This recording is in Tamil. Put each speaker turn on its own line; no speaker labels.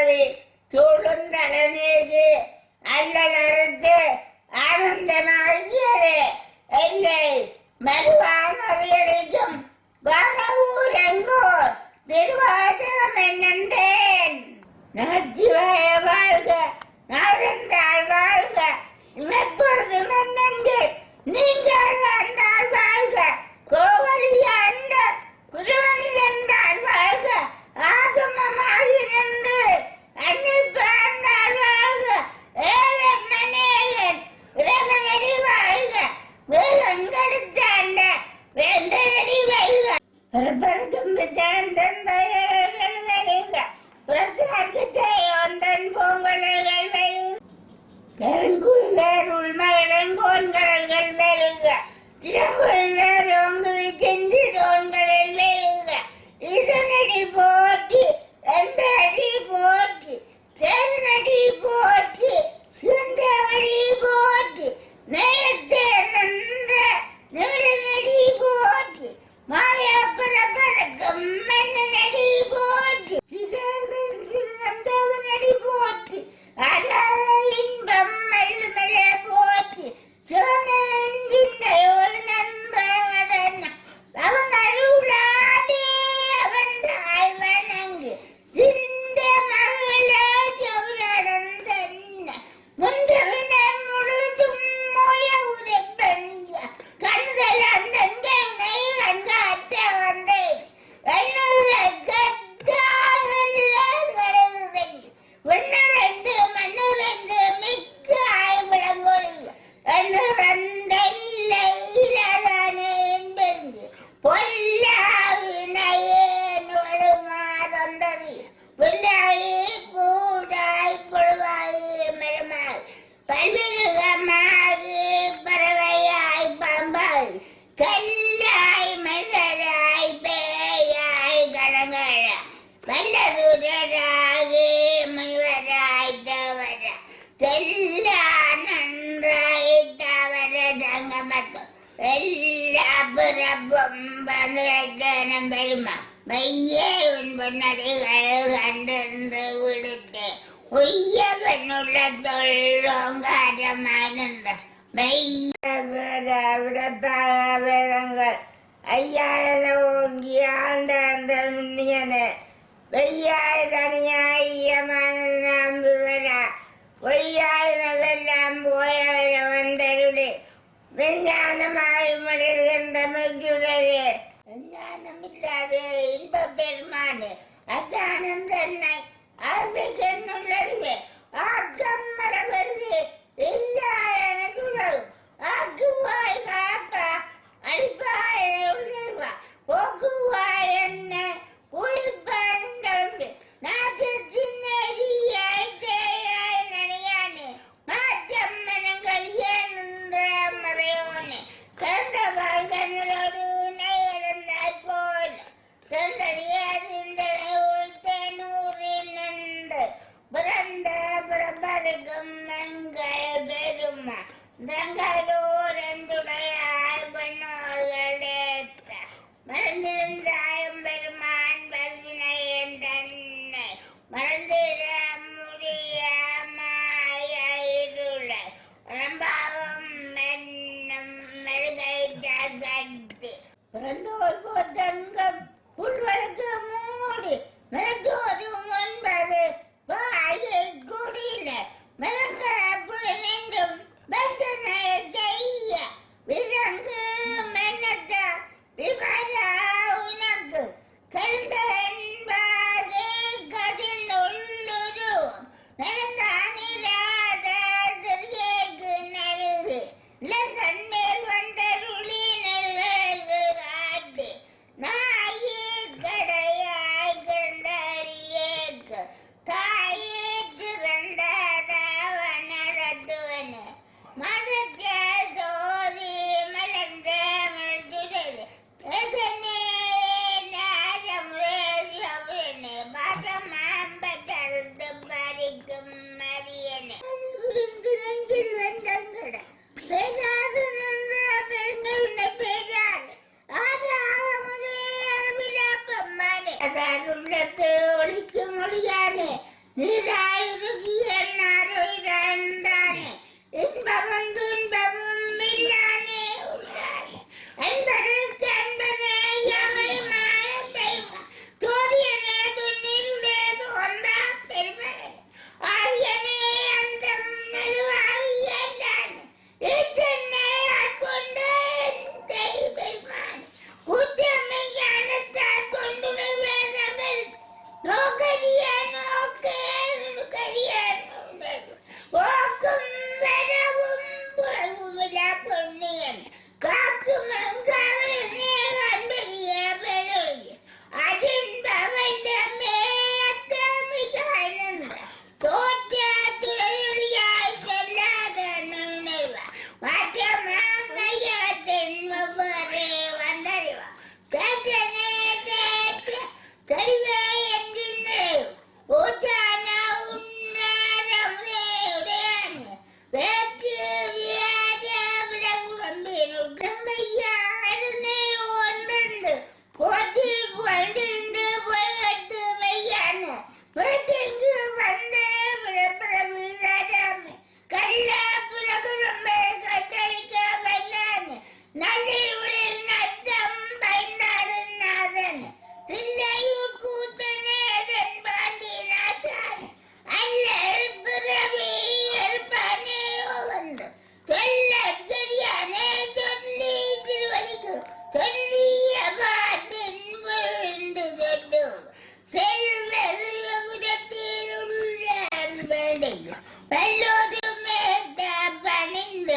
அருளி தூளுந்தலநீதி அல்லலருந்து ஆனந்தமாகியது என்னை மறுவான் அறியளிக்கும் வானவூர் எங்கோர் திருவாசகம் என்னென்றேன். நமச்சிவாய வாழ்க நாதந்தாள் வாழ்க இவப்பொழுது மன்னங்கள் நீங்கள் வாழ்க. கோவலியார் 结婚人 பல்விருகமாக பறவையாய் பாம்பாய் கல்லாய் மலராய் பேயாய் கடங்களாய் வல்லதுடராக முனிவராய் தவற தெல்லா நன்றாய் தவற தங்கமத்தும் எல்லா புறப்பும் பந்துரைக்கணும் பெருமா பையே உன் பொன்னடிகள் கண்டென்று விடுத்து ഉയ്യപ്പനുള്ള തൊള്ളും കാരമാനുണ്ട് അവിടെ പാവങ്ങൾ. അയ്യായിരം ഓങ്കിയാണ്ടെന്തണിയന് വെയ്യായിരണിയായിരമാനം വിവര. കൊയ്യായിരമെല്ലാം പോയവരവന്തരുടെ വിജ്ഞാനമായി മലർകണ്ട മൃഗുടരെ വിജ്ഞാനമില്ലാതെ ഇമ്പ പെരുമാന്. അജാനം തന്നെ African பிறந்தோர் போற்றங்க 你才有个屁